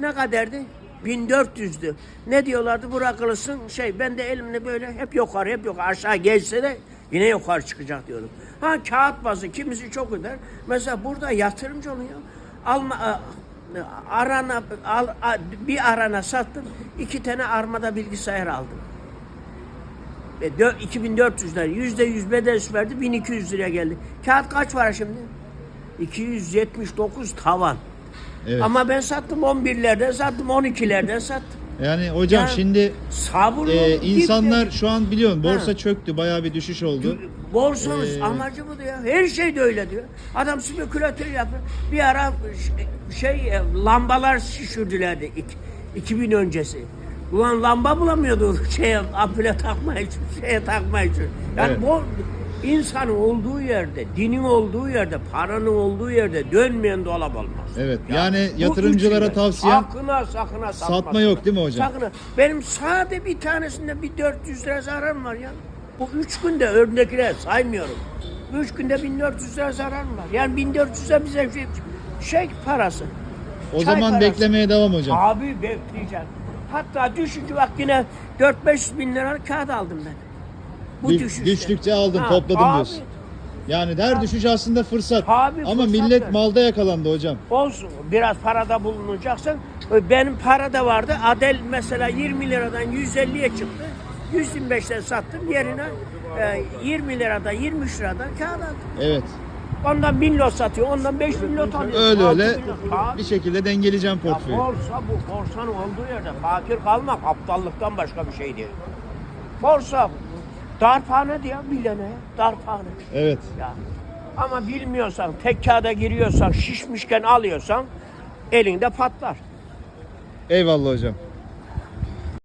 ne kadardı? 1400'dü. Ne diyorlardı? Bırakılırsın şey ben de elimle böyle hep yukarı hep yukarı aşağı geçse de yine yukarı çıkacak diyordum. Ha kağıt bazı kimisi çok öder. Mesela burada yatırımcı oluyor. Alma arana al, bir arana sattım. iki tane armada bilgisayar aldım. E, dö- 2400'den yüzde yüz bedel verdi 1200 liraya geldi. Kağıt kaç para şimdi? 279 tavan. Evet. Ama ben sattım 11'lerden sattım 12'lerden sattım. Yani hocam Ya, şimdi Sabırlı e, insanlar şu an biliyorsun borsa Ha. çöktü. Bayağı bir düşüş oldu. Borsanız Ee, amacı bu diyor. Her şey de öyle diyor. Adam spekülatör yapıyor. Bir ara şey e, lambalar şişirdilerdi iki- 2000 öncesi. Ulan lamba bulamıyordu şeye ampule takma için, şeye takma için. Yani Evet. bu insanın olduğu yerde, dinin olduğu yerde, paranın olduğu yerde dönmeyen dolap olmaz. Evet, Ya, yani bu yatırımcılara üçüyle tavsiyem sakına sakına satma. satma yok değil mi hocam? Sakın. Benim sade bir tanesinde bir 400 lira zararım var ya. Bu üç günde örnekler saymıyorum. Üç günde 1400 lira zararım var. Yani 1400'e bize şey, şey parası. o Çay zaman parası. beklemeye devam hocam. Abi bekleyeceğim. Hatta düşünce bak yine 4-5 bin lira kağıt aldım ben. Bu Bir- düşüşte. düştükçe aldın, Ha, topladım abi, diyorsun. Yani her düşüş aslında fırsat. Abi, Ama fırsat millet ver. malda yakalandı hocam. Olsun. Biraz parada bulunacaksın. Benim para da vardı. Adel mesela 20 liradan 150'ye çıktı. 125'ten sattım. Yerine e, 20 liradan 23 liradan kağıt aldım. Evet. Ondan 1000 lot satıyor. Ondan 5000 lot alıyor. Öyle Altı öyle bin lot. Tabii. bir şekilde dengeleyeceğim Ya portföyü. borsa bu. Borsanın olduğu yerde fakir kalmak aptallıktan başka bir şey değil. Borsa darphane diye bilene darphane. Evet. Ya. Ama bilmiyorsan, tek kağıda giriyorsan, şişmişken alıyorsan elinde patlar. Eyvallah hocam.